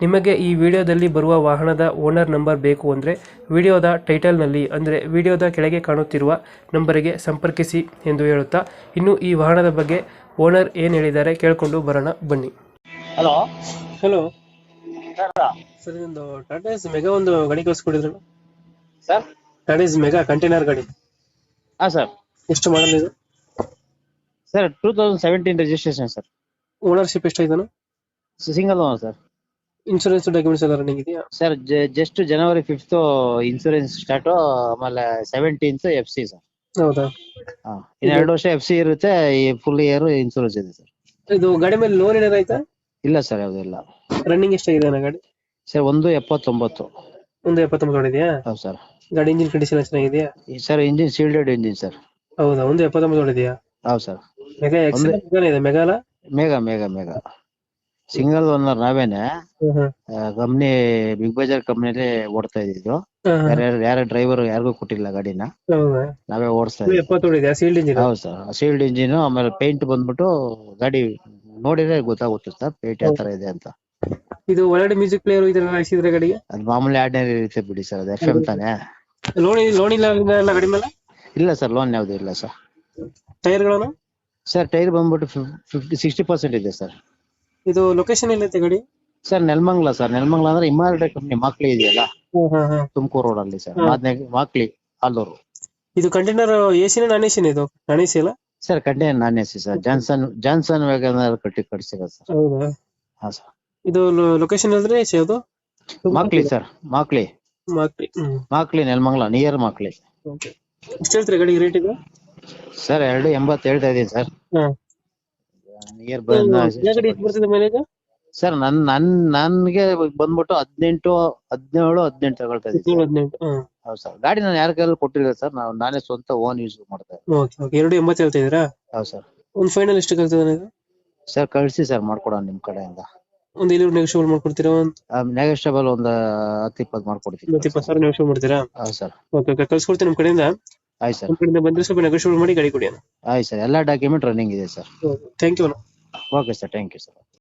ನಿಮಗೆ ಈ ವಿಡಿಯೋದಲ್ಲಿ ಬರುವ ವಾಹನದ ಓನರ್ ನಂಬರ್ ಬೇಕು ಅಂದರೆ ವಿಡಿಯೋದ ಟೈಟಲ್ನಲ್ಲಿ ಅಂದರೆ ವಿಡಿಯೋದ ಕೆಳಗೆ ಕಾಣುತ್ತಿರುವ ನಂಬರಿಗೆ ಸಂಪರ್ಕಿಸಿ ಎಂದು ಹೇಳುತ್ತಾ ಇನ್ನು ಈ ವಾಹನದ ಬಗ್ಗೆ ಓನರ್ ಏನು ಹೇಳಿದ್ದಾರೆ ಕೇಳಿಕೊಂಡು ಬರೋಣ ಬನ್ನಿ. ಹಲೋ. Hello sir. ಸರ್ ಒಂದು ಟಾಟಾ ಎಸ್ ಮೆಗಾ ಒಂದು ಗಾಡಿ ಕಳಿಸ್ಕೊಡಿದ್ರು sir. Tata Ace Mega container ಗಾಡಿ. ಹಾಂ ಸರ್. ಎಷ್ಟು ಮಾಡಲ್ ಇದು? Sir two thousand seventeen registration sir. Ownership ಎಷ್ಟಾಯ್ತಾನು? Single owner sir. Insurance documents ಎಲ್ಲ ರನ್ನಿಂಗ್ ಇದೆಯಾ? Sir just January fifth insurance start ಆಮೇಲೆ ಸೆವೆಂಟೀನ್ತ್ ಎಫ್ ಸಿ ಸರ್ ಹೌದಾ? ಹಾ ಇನ್ನು ಎರಡು ವರ್ಷ ಎಫ್ ಸಿ ಇರುತ್ತೆ ಈ ಫುಲ್ ಇಯರ್ ಇನ್ಸೂರೆನ್ಸ್ ಇದೆ ಸರ್ ಇದು ಗಾಡಿ ಮೇಲೆ ಲೋನ್ ಏನಾರು ಆಯ್ತಾ? ಇಲ್ಲ ಸರ್ ಯಾವುದಿಲ್ಲ ಇಲ್ಲ. ರನ್ನಿಂಗ್ ಎಷ್ಟಾಗಿದೆ ಅಣ್ಣ ಗಾಡಿ? ಸರ್ ಒಂದು ಎಪ್ಪತ್ತೊಂಬತ್ತು. ಒಂದು ಎಪ್ಪತ್ತೊಂಬತ್ತು ಹೊಡಿದೆಯಾ ಹೌದು ಸರ್ ಗಾಡಿ ಇಂಜಿನ್ ಕಂಡೀಷನ್ ಚೆನ್ನಾಗಿದೆಯಾ? Sir engine sealed engine sir ಹೌದಾ ಒಂದು ಎಪ್ಪತ್ತೊಂಬತ್ತು ಹೊಡಿದೆಯಾ ಹೌದು ಸರ್ ಮೆಗಾ ಎಕ್ಸ್. ಇದೆ ಮೆಗಾ ಅಲ್ಲ ಮೇಘ ಮೇಘ ಮೇಘ ಸಿಂಗಲ್ ಓನರ್ ನಾವೇನೆ. ಕಂಪ್ನಿ ಬಿಗ್ ಬಜಾರ್ ಕಂಪ್ನಿಯಲ್ಲಿ ಓಡ್ತಾ ಇದ್ದಿದ್ದು ಯಾರ ಯಾರ ಡ್ರೈವರ್ ಯಾರಿಗೂ ಕೊಟ್ಟಿಲ್ಲ ಗಾಡಿನ. ನಾವೇ ಓಡಿಸ್ತಾ ಇದ್ದೀವಿ. ಹೌದು ಸರ್ ಸೀಲ್ಡ್ ಇಂಜಿನ್ ಆಮೇಲೆ ಪೇಂಟ್ ಬಂದ್ಬಿಟ್ಟು ಗಾಡಿ ನೋಡಿದ್ರೆ ಗೊತ್ತಾಗುತ್ತೆ ಸರ್ ಪೇಂಟ್ ಯಾವ ತರ ಇದೆ ಅಂತ. ಇದು ಒಳಗಡೆ ಮ್ಯೂಸಿಕ್ ಪ್ಲೇಯರ್ ಇದೆಲ್ಲ ಹಾಕ್ಸಿದ್ರೆ ಗಾಡಿಗೆ? ಅದು ಮಾಮೂಲಿ ಆರ್ಡಿನರಿ ಇರುತ್ತೆ ಬಿಡಿ ಸರ್ ಅದು ಎಫ್ ಎಂ ತಾನೆ. ಲೋನ್ ಲೋನ್ ಇಲ್ಲ ಎಲ್ಲ ಗಾಡಿ ಮೇಲೆ? ಇಲ್ಲ ಸರ್ ಲೋನ್ ಯಾವ್ದು ಇಲ್ಲ ಸರ್. ಟೈರ್ಗಳನ್ನು ಸರ್ ಟೈರ್ ಬಂದ್ಬಿಟ್ಟು ಫಿಫ್ಟಿ ಸಿಕ್ಸ್ಟಿ ಪರ್ಸೆಂಟ್ ಇದೆ ಸರ್. ಇದು ಲೊಕೇಶನ್ ಎಲ್ಲೈತೆ ಗಾಡಿ? Sir Nelamangala sir. ನೆಲಮಂಗ್ಲ ಅಂದ್ರೆ ಇಮಾರ್ಡೆ ಕಂಪ್ನಿ ಮಾಕ್ಲಿ ಇದೆಯಲ್ಲ? ತುಮಕೂರು ರೋಡ್ ಅಲ್ಲಿ ಸರ್. ಮಾಕ್ಲಿ ಆಲೂರು ಇದು ಕಂಟೈನರ್ ಎಸಿ ನಾನ್ ಎಸಿನ ಇದು? ನಾನ್ ಎಸಿ ಅಲ್ಲ? Sir container non AC sir. Johnson Johnson WagonR ಕಟ್ಟಿ ಕಟ್ಸಿರೋದು ಸರ್. ಹೌದಾ? ಹಾ ಸರ್. ಇದು ಲೊಕೇಶನ್ ಅಂದ್ರೆ ಯಾವುದು? Makli sir. Makli. Makli Makli Nelamangala near Makli. Okay ಎಷ್ಟು ಹೇಳ್ತೀರಾ ಗಾಡಿ ರೇಟ್ ಇದು? ಸರ್ ಎರಡು ಎಂಬತ್ತು ಹೇಳ್ತಾ ಇದೀನಿ ಸರ್. ನಿಯರ್ ಯಾವ ಗಾಡಿ ಎಷ್ಟು ಬರ್ತದೆ ಮೈಲೇಜ್ ಸರ್ ನನ್ ನನ್ ನನ್ಗೆ ಬಂದ್ಬಿಟ್ಟು ಹದಿನೆಂಟು ಹದಿನೇಳು ಹದಿನೆಂಟು ತಗೊಳ್ತಾ ಇದ್ದೀನಿ ಹದಿನೇಳು ಹದಿನೆಂಟು ಹ್ಮ್ ಹೌದು ಸರ್ ಗಾಡಿ ನಾನು ಯಾರ ಕೈಯಲ್ಲಿ ಕೊಟ್ಟಿಲ್ಲ ಸರ್ ನಾವು ನಾನೇ ಸ್ವಂತ ಓನ್ ಯೂಸ್ ಮಾಡ್ತಾ ಇದ್ದೀನಿ. ಓಕೆ ಓಕೆ ಎರಡು ಎಂಬತ್ತು ಹೇಳ್ತಾ ಇದ್ದೀರಾ? ಹೌದು ಸರ್ ಒಂದು ಫೈನಲ್ ಎಷ್ಟಕ್ಕೆ ಆಗ್ತದೆ ಸರ್ ಕಳಿಸಿ ಸರ್ ಮಾಡ್ಕೊಡೋಣ ನಿಮ್ಮ ಕಡೆಯಿಂದ. ಒಂದು ಇಲ್ಲಿ ನೆಗೋಷಿಯಬಲ್ ಮಾಡ್ಕೊಡ್ತೀರಾ? ಒಂದು ನೆಗೆಸ್ಟಬಲ್ ಒಂದು ಹತ್ತು ಇಪ್ಪತ್ತು ಮಾಡ್ಕೊಡ್ತೀನಿ. ಇವತ್ತು ಇಪ್ಪತ್ತು ಸಾವಿರ ನೆಗೋಷಿಯಬಲ್ ಮಾಡ್ತೀರಾ? ಹೌದು ಸರ್ ಓಕೆ ಓಕೆ ಕಳ್ಸ್ಕೊಡ್ತೀನಿ ನಮ್ಮ ಕಡೆಯಿಂದ. ಆಯ್ತು ಸರ್. ಕಡೆಯಿಂದ ಬಂದ್ರೆ ಸ್ವಲ್ಪ ನೆಗೋಷಿಯಬಲ್ ಮಾಡಿ ಗಾಡಿ ಕೊಡಿ ಆಯ್ತು ಸರ್. ಎಲ್ಲ ಡಾಕ್ಯುಮೆಂಟ್ ರನ್ನಿಂಗ್ ಇದೆ sir. Thank you okay sir. Thank you sir.